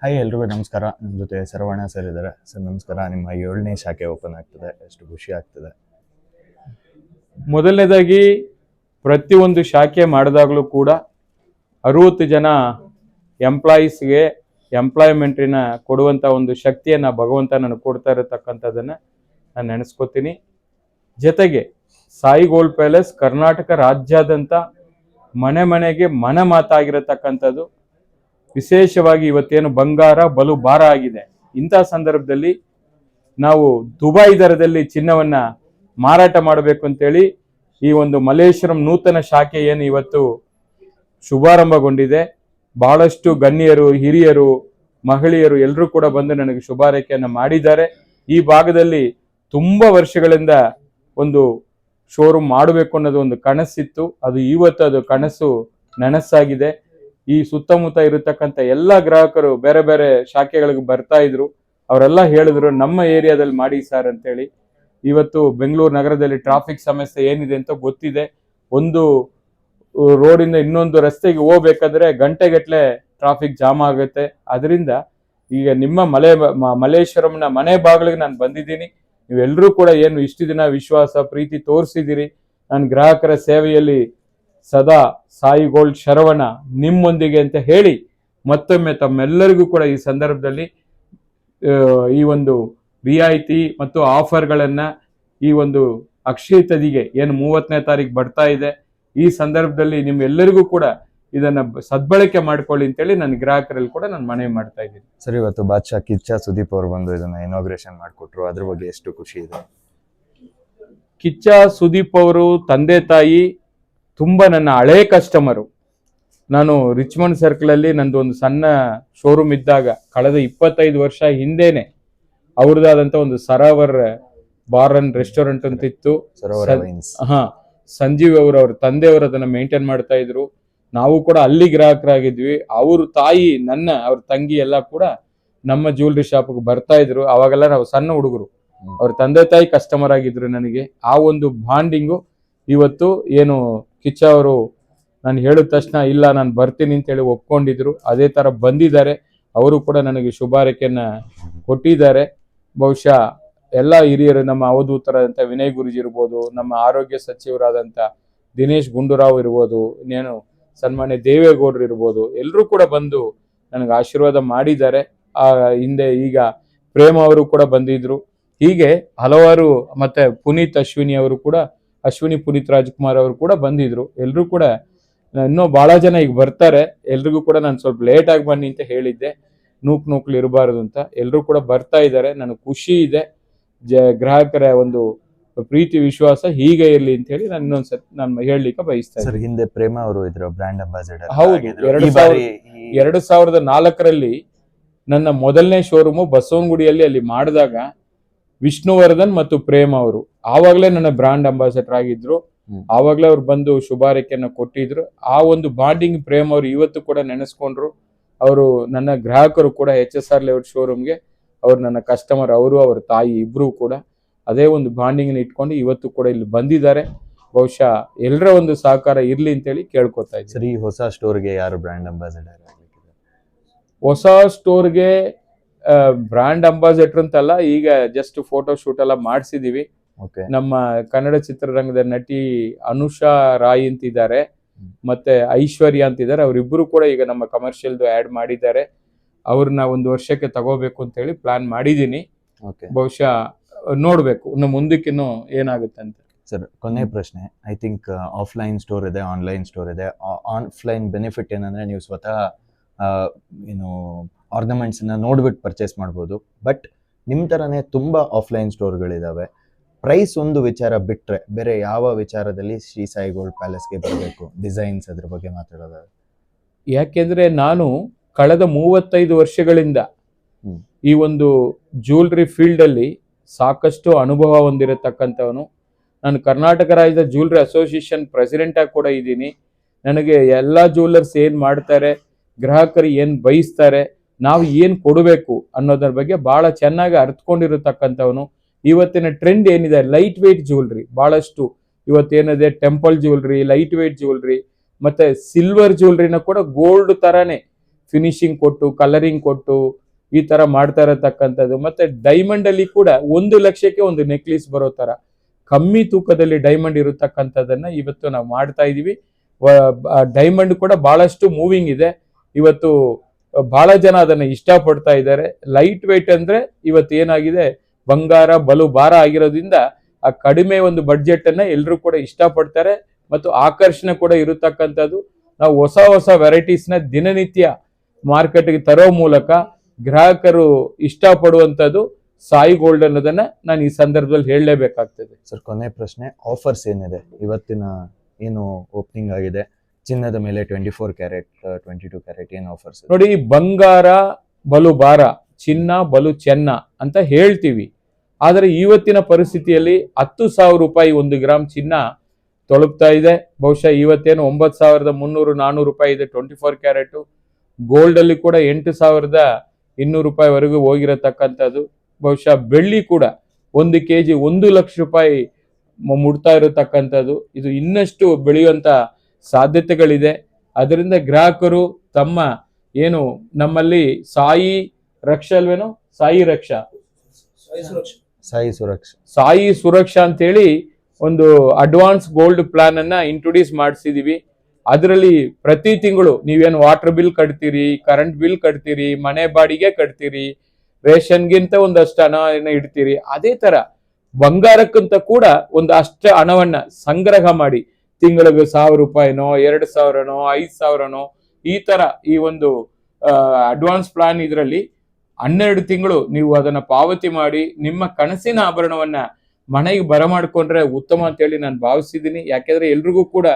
Hi ಎಲ್ರಿಗೂ ನಮಸ್ಕಾರ. ನಿಮ್ಮ ಜೊತೆ ಸರವಣ ಸರ್ ಇದ್ದಾರೆ. ಸರ್ ನಮಸ್ಕಾರ. ನಿಮ್ಮ ಏಳನೇ ಶಾಖೆ ಓಪನ್ ಆಗ್ತದೆ. ಎಷ್ಟು ಖುಷಿ ಆಗ್ತದೆ. ಮೊದಲನೇದಾಗಿ ಪ್ರತಿಯೊಂದು ಶಾಖೆ ಮಾಡಿದಾಗಲೂ ಕೂಡ ಅರುವತ್ತು ಜನ ಎಂಪ್ಲಾಯೀಸ್ಗೆ ಎಂಪ್ಲಾಯ್ಮೆಂಟ್ರಿನ ಕೊಡುವಂಥ ಒಂದು ಶಕ್ತಿಯನ್ನು ಭಗವಂತ ನನಗೆ ಕೊಡ್ತಾ ಇರತಕ್ಕಂಥದ್ದನ್ನು ನಾನು ನೆನೆಸ್ಕೋತೀನಿ. ಜೊತೆಗೆ ಸಾಯಿ ಗೋಲ್ಡ್ ಪ್ಯಾಲೇಸ್ ಕರ್ನಾಟಕ ರಾಜ್ಯಾದ್ಯಂತ ಮನೆ ಮನೆಗೆ ಮನ ಮಾತಾಗಿರತಕ್ಕಂಥದ್ದು ವಿಶೇಷವಾಗಿ ಇವತ್ತೇನು ಬಂಗಾರ, ಬಲು, ಭಾರ ಆಗಿದೆ. ಇಂಥ ಸಂದರ್ಭದಲ್ಲಿ ನಾವು ದುಬೈ ದರದಲ್ಲಿ ಚಿನ್ನವನ್ನ ಮಾರಾಟ ಮಾಡಬೇಕು ಅಂತೇಳಿ ಈ ಒಂದು ಮಲೇಶ್ವರಂ ನೂತನ ಶಾಖೆ ಏನು ಇವತ್ತು ಶುಭಾರಂಭಗೊಂಡಿದೆ. ಬಹಳಷ್ಟು ಗಣ್ಯರು, ಹಿರಿಯರು, ಮಹಿಳೆಯರು ಎಲ್ಲರೂ ಕೂಡ ಬಂದು ನನಗೆ ಶುಭಾರೈಕೆಯನ್ನು ಮಾಡಿದ್ದಾರೆ. ಈ ಭಾಗದಲ್ಲಿ ತುಂಬಾ ವರ್ಷಗಳಿಂದ ಒಂದು ಶೋರೂಮ್ ಮಾಡಬೇಕು ಅನ್ನೋದು ಒಂದು ಕನಸಿತ್ತು. ಅದು ಇವತ್ತು ಅದು ಕನಸು, ನನಸಾಗಿದೆ. ಈ ಸುತ್ತಮುತ್ತ ಇರತಕ್ಕಂಥ ಎಲ್ಲ ಗ್ರಾಹಕರು ಬೇರೆ ಬೇರೆ ಶಾಖೆಗಳಿಗೆ ಬರ್ತಾ ಇದ್ರು. ಅವರೆಲ್ಲ ಹೇಳಿದ್ರು, ನಮ್ಮ ಏರಿಯಾದಲ್ಲಿ ಮಾಡಿ ಸರ್ ಅಂತೇಳಿ. ಇವತ್ತು ಬೆಂಗಳೂರು ನಗರದಲ್ಲಿ ಟ್ರಾಫಿಕ್ ಸಮಸ್ಯೆ ಏನಿದೆ ಅಂತ ಗೊತ್ತಿದೆ. ಒಂದು ರೋಡಿಂದ ಇನ್ನೊಂದು ರಸ್ತೆಗೆ ಹೋಗ್ಬೇಕಾದ್ರೆ ಗಂಟೆಗಟ್ಟಲೆ ಟ್ರಾಫಿಕ್ ಜಾಮ್ ಆಗುತ್ತೆ. ಅದರಿಂದ ಈಗ ನಿಮ್ಮ ಮಲೆ, ಮ- ಮಲ್ಲೇಶ್ವರಂನ ಮನೆ ಬಾಗಿಲಿಗೆ ನಾನು ಬಂದಿದ್ದೀನಿ. ನೀವೆಲ್ಲರೂ ಕೂಡ ಏನು ಇಷ್ಟು ದಿನ ವಿಶ್ವಾಸ, ಪ್ರೀತಿ ತೋರಿಸಿದ್ದೀರಿ. ನಾನು ಗ್ರಾಹಕರ ಸೇವೆಯಲ್ಲಿ ಸದಾ ಸಾಯಿ ಗೋಲ್ಡ್ ಶರವಣ ನಿಮ್ಮೊಂದಿಗೆ ಅಂತ ಹೇಳಿ ಮತ್ತೊಮ್ಮೆ ತಮ್ಮೆಲ್ಲರಿಗೂ ಕೂಡ ಈ ಸಂದರ್ಭದಲ್ಲಿ ಈ ಒಂದು ರಿಯಾಯಿತಿ ಮತ್ತು ಆಫರ್ಗಳನ್ನು ಈ ಒಂದು ಅಕ್ಷಯ ತದಿಗೆ ಏನು ಮೂವತ್ತನೇ ತಾರೀಕು ಬರ್ತಾ ಇದೆ ಈ ಸಂದರ್ಭದಲ್ಲಿ ನಿಮ್ಮೆಲ್ಲರಿಗೂ ಕೂಡ ಇದನ್ನ ಸದ್ಬಳಕೆ ಮಾಡ್ಕೊಳ್ಳಿ ಅಂತೇಳಿ ನನ್ನ ಗ್ರಾಹಕರಲ್ಲಿ ಕೂಡ ನಾನು ಮನವಿ ಮಾಡ್ತಾ ಇದ್ದೀನಿ. ಸರ್ ಇವತ್ತು ಬಾದ್ಶಾ ಕಿಚ್ಚ ಸುದೀಪ್ ಅವರು ಬಂದು ಇದನ್ನ ಇನಾಗ್ರೇಷನ್ ಮಾಡಿಕೊಟ್ರು ಅದ್ರ ಬಗ್ಗೆ ಎಷ್ಟು ಖುಷಿ ಇದೆ? ಕಿಚ್ಚ ಸುದೀಪ್ ಅವರು ತಂದೆ ತಾಯಿ ತುಂಬ ನನ್ನ ಹಳೇ ಕಸ್ಟಮರು ನಾನು ರಿಚ್ಮಂಡ್ ಸರ್ಕಲಲ್ಲಿ ನಂದು ಒಂದು ಸಣ್ಣ ಶೋರೂಮ್ ಇದ್ದಾಗ ಕಳೆದ ಇಪ್ಪತ್ತೈದು ವರ್ಷ ಹಿಂದೆನೆ ಅವ್ರದ್ದಾದಂಥ ಒಂದು ಸರಾವರ್ ಬಾರ್ ಅಂಡ್ ರೆಸ್ಟೋರೆಂಟ್ ಅಂತ ಇತ್ತು. ಹಾ ಸಂಜೀವ್ ಅವರು ಅವ್ರ ತಂದೆಯವರು ಅದನ್ನ ಮೇಂಟೈನ್ ಮಾಡ್ತಾ ಇದ್ರು. ನಾವು ಕೂಡ ಅಲ್ಲಿ ಗ್ರಾಹಕರಾಗಿದ್ವಿ. ಅವ್ರ ತಾಯಿ ನನ್ನ ಅವ್ರ ತಂಗಿ ಎಲ್ಲ ಕೂಡ ನಮ್ಮ ಜ್ಯುವೆಲ್ರಿ ಶಾಪ್ಗೆ ಬರ್ತಾ ಇದ್ರು. ಅವಾಗೆಲ್ಲ ನಾವು ಸಣ್ಣ ಹುಡುಗರು. ಅವ್ರ ತಂದೆ ತಾಯಿ ಕಸ್ಟಮರ್ ಆಗಿದ್ರು ನನಗೆ. ಆ ಒಂದು ಬಾಂಡಿಂಗು ಇವತ್ತು ಏನು ಕಿಚ್ಚ ಅವರು ನಾನು ಹೇಳಿದ ತಕ್ಷಣ, ಇಲ್ಲ, ನಾನು ಬರ್ತೀನಿ ಅಂತೇಳಿ ಒಪ್ಕೊಂಡಿದ್ರು. ಅದೇ ತರ ಬಂದಿದ್ದಾರೆ. ಅವರು ಕೂಡ ನನಗೆ ಶುಭಾರೈಕೆಯನ್ನು ಕೊಟ್ಟಿದ್ದಾರೆ. ಬಹುಶಃ ಎಲ್ಲ ಹಿರಿಯರು, ನಮ್ಮ ಅವಧೂತರಾದಂಥ ವಿನಯ್ ಗುರುಜಿ ಇರ್ಬೋದು, ನಮ್ಮ ಆರೋಗ್ಯ ಸಚಿವರಾದಂಥ ದಿನೇಶ್ ಗುಂಡೂರಾವ್ ಇರ್ಬೋದು, ಇನ್ನೇನು ಸನ್ಮಾನ್ಯ ದೇವೇಗೌಡರು ಇರ್ಬೋದು, ಎಲ್ಲರೂ ಕೂಡ ಬಂದು ನನಗೆ ಆಶೀರ್ವಾದ ಮಾಡಿದ್ದಾರೆ. ಆ, ಹಿಂದೆ ಈಗ ಪ್ರೇಮ ಅವರು ಕೂಡ ಬಂದಿದ್ರು. ಹೀಗೆ ಹಲವಾರು ಮತ್ತೆ ಪುನೀತ್ ಅಶ್ವಿನಿ ಅವರು ಕೂಡ ಅಶ್ವಿನಿ ಪುನೀತ್ ರಾಜ್ಕುಮಾರ್ ಅವರು ಕೂಡ ಬಂದಿದ್ರು. ಎಲ್ಲರೂ ಕೂಡ ಇನ್ನೂ ಬಹಳ ಜನ ಈಗ ಬರ್ತಾರೆ. ಎಲ್ರಿಗೂ ಕೂಡ ನಾನು ಸ್ವಲ್ಪ ಲೇಟ್ ಆಗಿ ಬನ್ನಿ ಅಂತ ಹೇಳಿದ್ದೆ. ನೂಕ್ ನೂಕ್ಲು ಇರಬಾರದು ಅಂತ. ಎಲ್ಲರೂ ಕೂಡ ಬರ್ತಾ ಇದ್ದಾರೆ ನನಗೆ ಖುಷಿ ಇದೆ. ಜ ಗ್ರಾಹಕರ ಒಂದು ಪ್ರೀತಿ ವಿಶ್ವಾಸ ಹೀಗೆ ಇರಲಿ ಅಂತ ಹೇಳಿ ನಾನು ಇನ್ನೊಂದ್ಸತಿ ನಾನು ಹೇಳಲಿಕ್ಕೆ ಬಯಸ್ತಾ ಸರ್ ಹಿಂದೆ ಪ್ರೇಮ ಅವರು ಇದ್ರು ಬ್ರ್ಯಾಂಡ್ ಅಂಬಾಸಿಡರ್ ಹೌದು, ಎರಡು ಎರಡು ಸಾವಿರದ ನಾಲ್ಕರಲ್ಲಿ ನನ್ನ ಮೊದಲನೇ ಶೋರೂಮು ಬಸವನಗುಡಿಯಲ್ಲಿ ಅಲ್ಲಿ ಮಾಡಿದಾಗ ವಿಷ್ಣುವರ್ಧನ್ ಮತ್ತು ಪ್ರೇಮ್ ಅವರು. ಆವಾಗಲೇ ನನ್ನ ಬ್ರಾಂಡ್ ಅಂಬಾಸಡರ್ ಆಗಿದ್ರು. ಆವಾಗಲೇ ಅವ್ರು ಬಂದು ಶುಭಾರೈಕೆಯನ್ನು ಕೊಟ್ಟಿದ್ರು. ಆ ಒಂದು ಬಾಂಡಿಂಗ್ ಪ್ರೇಮ್ ಅವರು ಇವತ್ತು ಕೂಡ ನೆನೆಸ್ಕೊಂಡ್ರು. ಅವರು ನನ್ನ ಗ್ರಾಹಕರು ಕೂಡ ಎಚ್ ಎಸ್ ಆರ್ ಲೇಔಟ್ ಶೋರೂಮ್ಗೆ ಅವ್ರು ನನ್ನ ಕಸ್ಟಮರ್ ಅವರು ಅವ್ರ ತಾಯಿ ಇಬ್ರು ಕೂಡ ಅದೇ ಒಂದು ಬಾಂಡಿಂಗ್ ಇಟ್ಕೊಂಡು ಇವತ್ತು ಕೂಡ ಇಲ್ಲಿ ಬಂದಿದ್ದಾರೆ. ಬಹುಶಃ ಎಲ್ಲರ ಒಂದು ಸಹಕಾರ ಇರಲಿ ಅಂತೇಳಿ ಕೇಳ್ಕೊತಾ ಇದ್ದೀನಿ. ಸರ್ ಹೊಸ ಸ್ಟೋರ್ಗೆ ಯಾರು ಬ್ರ್ಯಾಂಡ್ ಅಂಬಾಸಿಡರ್ ಹೊಸ ಸ್ಟೋರ್ಗೆ ಬ್ರಾಂಡ್ ಅಂಬಾಸಿಡರ್ ಅಂತಲ್ಲ ಈಗ ಜಸ್ಟ್ ಫೋಟೋ ಶೂಟ್ ಎಲ್ಲ ಮಾಡಿಸಿದೀವಿ. ನಮ್ಮ ಕನ್ನಡ ಚಿತ್ರರಂಗದ ನಟಿ ಅನುಷಾ ರಾಯ್ ಅಂತಿದ್ದಾರೆ ಮತ್ತೆ ಐಶ್ವರ್ಯ ಅಂತಿದ್ದಾರೆ. ಅವರಿಬ್ಬರು ಕೂಡ ಈಗ ನಮ್ಮ ಕಮರ್ಷಿಯಲ್ದು ಆ್ಯಡ್ ಮಾಡಿದ್ದಾರೆ. ಅವ್ರನ್ನ ಒಂದು ವರ್ಷಕ್ಕೆ ತಗೋಬೇಕು ಅಂತ ಹೇಳಿ ಪ್ಲಾನ್ ಮಾಡಿದ್ದೀನಿ ಬಹುಶಃ ನೋಡಬೇಕು. ಇನ್ನು ಮುಂದಕ್ಕಿನ್ನು ಏನಾಗುತ್ತೆ ಅಂತ. ಸರ್ ಕೊನೆ ಪ್ರಶ್ನೆ. ಐ ಥಿಂಕ್ ಆಫ್ಲೈನ್ ಸ್ಟೋರ್ ಇದೆ ಆನ್ಲೈನ್ ಸ್ಟೋರ್ ಇದೆ. ಆಫ್ಲೈನ್ ಬೆನಿಫಿಟ್ ಏನಂದ್ರೆ ನೀವು ಸ್ವತಃ ಏನು ornaments ನ ನೋಡ್ಬಿಟ್ಟು ಪರ್ಚೇಸ್ ಮಾಡ್ಬೋದು. ಬಟ್ ನಿಮ್ಮ ಥರನೇ ತುಂಬ ಆಫ್ಲೈನ್ ಸ್ಟೋರ್ಗಳಿದ್ದಾವೆ ಪ್ರೈಸ್ ಒಂದು ವಿಚಾರ ಬಿಟ್ರೆ ಬೇರೆ ಯಾವ ವಿಚಾರದಲ್ಲಿ ಶ್ರೀ ಸಾಯಿ ಗೋಲ್ಡ್ ಪ್ಯಾಲೇಸ್ಗೆ ಬರಬೇಕು? ಡಿಸೈನ್ಸ್ ಅದ್ರ ಬಗ್ಗೆ ಮಾತಾಡೋದಾದ್ರೆ. ಯಾಕೆಂದ್ರೆ ನಾನು ಕಳೆದ ಮೂವತ್ತೈದು ವರ್ಷಗಳಿಂದ ಈ ಒಂದು ಜ್ಯುವೆಲ್ರಿ ಫೀಲ್ಡ್ ಅಲ್ಲಿ ಸಾಕಷ್ಟು ಅನುಭವ ಹೊಂದಿರತಕ್ಕಂಥವನು. ನಾನು ಕರ್ನಾಟಕ ರಾಜ್ಯದ ಜ್ಯುವೆಲ್ರಿ ಅಸೋಸಿಯೇಷನ್ ಪ್ರೆಸಿಡೆಂಟ್ ಆಗಿ ಕೂಡ ಇದ್ದೀನಿ. ನನಗೆ ಎಲ್ಲ ಜ್ಯುವೆಲ್ಲರ್ಸ್ ಏನು ಮಾಡ್ತಾರೆ ಗ್ರಾಹಕರು ಏನು ಬಯಸ್ತಾರೆ ನಾವು ಏನು ಕೊಡಬೇಕು ಅನ್ನೋದ್ರ ಬಗ್ಗೆ ಬಹಳ ಚೆನ್ನಾಗಿ ಅರ್ಥಕೊಂಡಿರತಕ್ಕಂಥವನು ಇವತ್ತಿನ ಟ್ರೆಂಡ್ ಏನಿದೆ ಲೈಟ್ ವೆಯ್ಟ್ ಜ್ಯುವೆಲ್ರಿ ಬಹಳಷ್ಟು ಇವತ್ತೇನಿದೆ temple jewellery light weight jewellery ಮತ್ತೆ ಸಿಲ್ವರ್ ಜ್ಯುವೆಲ್ರಿನ ಕೂಡ ಗೋಲ್ಡ್ ತರಾನೇ ಫಿನಿಶಿಂಗ್ ಕೊಟ್ಟು ಕಲರಿಂಗ್ ಕೊಟ್ಟು ಈ ತರ ಮಾಡ್ತಾ ಇರತಕ್ಕಂಥದ್ದು. ಮತ್ತೆ ಡೈಮಂಡ್ ಅಲ್ಲಿ ಕೂಡ ಒಂದು ಲಕ್ಷಕ್ಕೆ ಒಂದು ನೆಕ್ಲೇಸ್ ಬರೋ ತರ. ಕಮ್ಮಿ ತೂಕದಲ್ಲಿ ಡೈಮಂಡ್ ಇರತಕ್ಕಂಥದ್ದನ್ನ ಇವತ್ತು ನಾವು ಮಾಡ್ತಾ ಇದೀವಿ. ಡೈಮಂಡ್ ಕೂಡ ಬಹಳಷ್ಟು ಮೂವಿಂಗ್ ಇದೆ. ಇವತ್ತು ಬಹಳ ಜನ ಅದನ್ನ ಇಷ್ಟಪಡ್ತಾ ಇದ್ದಾರೆ. ಲೈಟ್ ವೆಯ್ಟ್ ಅಂದ್ರೆ ಇವತ್ತು ಏನಾಗಿದೆ? ಬಂಗಾರ, ಬಲು, ಭಾರ ಆಗಿರೋದ್ರಿಂದ ಆ ಕಡಿಮೆ ಒಂದು ಬಡ್ಜೆಟ್ ಅನ್ನ ಎಲ್ಲರೂ ಕೂಡ ಇಷ್ಟಪಡ್ತಾರೆ ಮತ್ತು ಆಕರ್ಷಣೆ ಕೂಡ ಇರತಕ್ಕಂಥದ್ದು. ನಾವು ಹೊಸ ಹೊಸ ವೆರೈಟೀಸ್ನ ದಿನನಿತ್ಯ ಮಾರ್ಕೆಟ್ಗೆ ತರೋ ಮೂಲಕ ಗ್ರಾಹಕರು ಇಷ್ಟಪಡುವಂಥದ್ದು ಸಾಯಿ ಗೋಲ್ಡ್ ಅನ್ನೋದನ್ನ ನಾನು ಈ ಸಂದರ್ಭದಲ್ಲಿ ಹೇಳಲೇಬೇಕಾಗ್ತದೆ. ಸರ್, ಕೊನೆ ಪ್ರಶ್ನೆ ಆಫರ್ಸ್ ಏನಿದೆ? ಇವತ್ತಿನ ಏನು ಓಪನಿಂಗ್ ಆಗಿದೆ? ಚಿನ್ನದ ಮೇಲೆ twenty four carat twenty two carat ಏನು ಆಫರ್ಸ್ ನೋಡಿ, ಬಂಗಾರ, ಬಲು ಬಾರ ಚಿನ್ನ, ಬಲು ಚೆನ್ನ ಅಂತ ಹೇಳ್ತೀವಿ. ಆದರೆ ಇವತ್ತಿನ ಪರಿಸ್ಥಿತಿಯಲ್ಲಿ ಹತ್ತು ಸಾವಿರ ರೂಪಾಯಿ ಒಂದು ಗ್ರಾಮ್ ಚಿನ್ನ ತೊಳಗ್ತಾ ಇದೆ. ಬಹುಶಃ ಇವತ್ತೇನು ಒಂಬತ್ತು ಸಾವಿರದ ಮುನ್ನೂರು ನಾನ್ನೂರು ರೂಪಾಯಿ ಇದೆ ಟ್ವೆಂಟಿ ಫೋರ್ ಕ್ಯಾರೆಟು ಗೋಲ್ಡ್ ಅಲ್ಲಿ ಕೂಡ ಎಂಟು ಸಾವಿರದ ಇನ್ನೂರು ರೂಪಾಯಿವರೆಗೂ ಹೋಗಿರತಕ್ಕಂಥದ್ದು. ಬಹುಶಃ ಬೆಳ್ಳಿ ಕೂಡ ಒಂದು ಕೆ ಜಿ ಒಂದು ಲಕ್ಷ ರೂಪಾಯಿ ಮುಡ್ತಾ ಇರತಕ್ಕಂಥದ್ದು. ಇದು ಇನ್ನಷ್ಟು ಬೆಳೆಯುವಂತ ಸಾಧ್ಯತೆಗಳಿದೆ. ಅದರಿಂದ ಗ್ರಾಹಕರು ತಮ್ಮ ಏನು ನಮ್ಮಲ್ಲಿ ಸಾಯಿ ರಕ್ಷ ಅಲ್ವೇನೋ? ಸಾಯಿ ರಕ್ಷಾ. ಸಾಯಿ ಸುರಕ್ಷ. ಸಾಯಿ ಸುರಕ್ಷಾ. ಅಂತೇಳಿ ಒಂದು ಅಡ್ವಾನ್ಸ್ ಗೋಲ್ಡ್ ಪ್ಲಾನ್ ಅನ್ನ ಇಂಟ್ರೊಡ್ಯೂಸ್ ಮಾಡಿಸಿದೀವಿ. ಅದರಲ್ಲಿ ಪ್ರತಿ ತಿಂಗಳು ನೀವೇನು ವಾಟರ್ ಬಿಲ್ ಕಟ್ತೀರಿ ಕರೆಂಟ್ ಬಿಲ್ ಕಟ್ತೀರಿ ಮನೆ ಬಾಡಿಗೆ ಕಟ್ತೀರಿ ರೇಷನ್ಗಿಂತ ಒಂದಷ್ಟು ಹಣವನ್ನು ಇಡ್ತೀರಿ. ಅದೇ ತರ ಬಂಗಾರಕ್ಕಂತ ಕೂಡ ಒಂದು ಅಷ್ಟೇ ಹಣವನ್ನ ಸಂಗ್ರಹ ಮಾಡಿ ತಿಂಗಳಿಗೆ ಸಾವಿರ ರೂಪಾಯಿನೋ, ಎರಡು ಸಾವಿರನೋ, ಐದು ಸಾವಿರನೋ, ಈ ತರ ಈ ಒಂದು ಅಡ್ವಾನ್ಸ್ ಪ್ಲಾನ್ ಇದರಲ್ಲಿ ಹನ್ನೆರಡು ತಿಂಗಳು ನೀವು ಅದನ್ನ ಪಾವತಿ ಮಾಡಿ ನಿಮ್ಮ ಕನಸಿನ ಆಭರಣವನ್ನ ಮನೆಗೆ ಬರಮಾಡ್ಕೊಂಡ್ರೆ ಉತ್ತಮ ಅಂತೇಳಿ ನಾನು ಭಾವಿಸಿದ್ದೀನಿ. ಯಾಕೆಂದ್ರೆ ಎಲ್ರಿಗೂ ಕೂಡ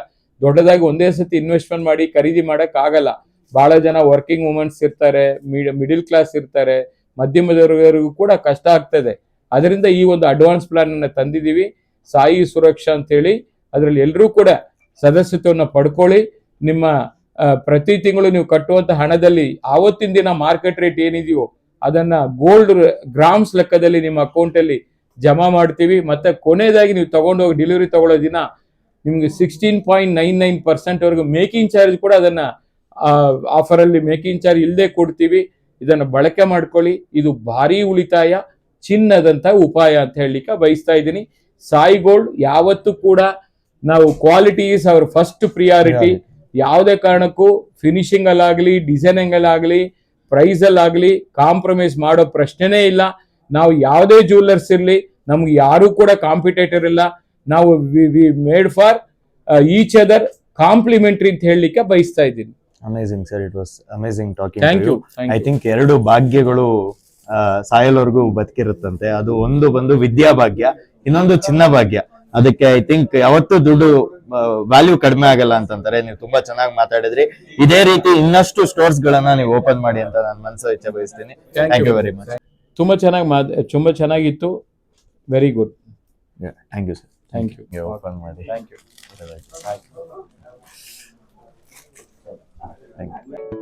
ದೊಡ್ಡದಾಗಿ ಒಂದೇ ಸತಿ ಇನ್ವೆಸ್ಟ್ಮೆಂಟ್ ಮಾಡಿ ಖರೀದಿ ಮಾಡಕ್ ಆಗಲ್ಲ. ಬಹಳ ಜನ ವರ್ಕಿಂಗ್ ವುಮೆನ್ಸ್ ಇರ್ತಾರೆ ಮಿಡಿಲ್ ಕ್ಲಾಸ್ ಇರ್ತಾರೆ, ಮಧ್ಯಮದವರಿಗೂ ಕೂಡ ಕಷ್ಟ ಆಗ್ತದೆ. ಅದರಿಂದ ಈ ಒಂದು ಅಡ್ವಾನ್ಸ್ ಪ್ಲಾನ್ ಅನ್ನ ತಂದಿದ್ದೀವಿ. ಸಾಯಿ ಸುರಕ್ಷಾ ಅಂತೇಳಿ ಅದರಲ್ಲಿ ಎಲ್ಲರೂ ಕೂಡ ಸದಸ್ಯತ್ವವನ್ನು ಪಡ್ಕೊಳ್ಳಿ. ನಿಮ್ಮ ಪ್ರತಿ ತಿಂಗಳು ನೀವು ಕಟ್ಟುವಂತ ಹಣದಲ್ಲಿ ಆವತ್ತಿನ ದಿನ ಮಾರ್ಕೆಟ್ ರೇಟ್ ಏನಿದೆಯೋ ಅದನ್ನ ಗೋಲ್ಡ್ ಗ್ರಾಮ್ಸ್ ಲೆಕ್ಕದಲ್ಲಿ ನಿಮ್ಮ ಅಕೌಂಟ್ ಅಲ್ಲಿ ಜಮಾ ಮಾಡ್ತೀವಿ. ಮತ್ತೆ ಕೊನೆಯದಾಗಿ ನೀವು ತಗೊಂಡೋಗಿ ಡೆಲಿವರಿ ತಗೊಳ್ಳೋ ದಿನ ನಿಮ್ಗೆ sixteen point nine nine percent ವರೆಗೂ ಮೇಕಿಂಗ್ ಚಾರ್ಜ್ ಕೂಡ ಅದನ್ನ ಆಫರ್ ಅಲ್ಲಿ ಮೇಕಿಂಗ್ ಚಾರ್ಜ್ ಇಲ್ಲದೆ ಕೊಡ್ತೀವಿ. ಇದನ್ನು ಬಳಕೆ ಮಾಡ್ಕೊಳ್ಳಿ. ಇದು ಭಾರಿ ಉಳಿತಾಯ, ಚಿನ್ನದಂತ ಉಪಾಯ ಅಂತ ಹೇಳಲಿಕ್ಕೆ ಬಯಸ್ತಾ ಇದ್ದೀನಿ. ಸಾಯಿ ಗೋಲ್ಡ್ ಯಾವತ್ತೂ ಕೂಡ ನಾವು quality is our first priority ಯಾವುದೇ ಕಾರಣಕ್ಕೂ ಫಿನಿಶಿಂಗ್ ಅಲ್ಲಾಗಲಿ ಡಿಸೈನಿಂಗ್ ಅಲ್ಲಾಗಲಿ ಪ್ರೈಸ್ ಅಲ್ಲಾಗಲಿ ಕಾಂಪ್ರಮೈಸ್ ಮಾಡೋ ಪ್ರಶ್ನೆನೇ ಇಲ್ಲ. ನಾವು ಯಾವುದೇ ಜ್ಯುವೆಲ್ಲರ್ಸ್ ಇರಲಿ ನಮ್ಗೆ ಯಾರು ಕೂಡ ಕಾಂಪಿಟೇಟರ್ ಇಲ್ಲ. ನಾವು we made for each other complementary ಅಂತ ಹೇಳಲಿಕ್ಕೆ ಬಯಸ್ತಾ ಇದ್ದೀನಿ. Amazing sir it was amazing thank talking you I think ಎರಡು ಭಾಗ್ಯಗಳು ಆ, ಸಾಯಲ್ವರೆಗೂ ಬದುಕಿರುತ್ತಂತೆ. ಅದು ಒಂದು ಬಂದು ವಿದ್ಯಾಭಾಗ್ಯ ಇನ್ನೊಂದು ಚಿನ್ನ ಭಾಗ್ಯ. ಅದಕ್ಕೆ ಐ ಥಿಂಕ್ ಯಾವತ್ತೂ ದುಡ್ಡು ವ್ಯಾಲ್ಯೂ ಕಡಿಮೆ ಆಗಲ್ಲ ಅಂತಂತಾರೆ. ನೀವು ತುಂಬಾ ಚೆನ್ನಾಗಿ ಮಾತಾಡಿದ್ರಿ. ಇದೇ ರೀತಿ ಇನ್ನಷ್ಟು ಸ್ಟೋರ್ಸ್ ಗಳನ್ನ ನೀವು ಓಪನ್ ಮಾಡಿ ಅಂತ ನಾನು ಮನಸ್ಸು ಇಚ್ಛೆ ಬಯಸ್ತೀನಿ. ಥ್ಯಾಂಕ್ ಯು ವೆರಿ ಮಚ್ ತುಂಬಾ ಚೆನ್ನಾಗಿ ಮಾತ್ ತುಂಬಾ ಚೆನ್ನಾಗಿತ್ತು. Very good thank you sir thank you open ಮಾಡಿ. Thank you thank you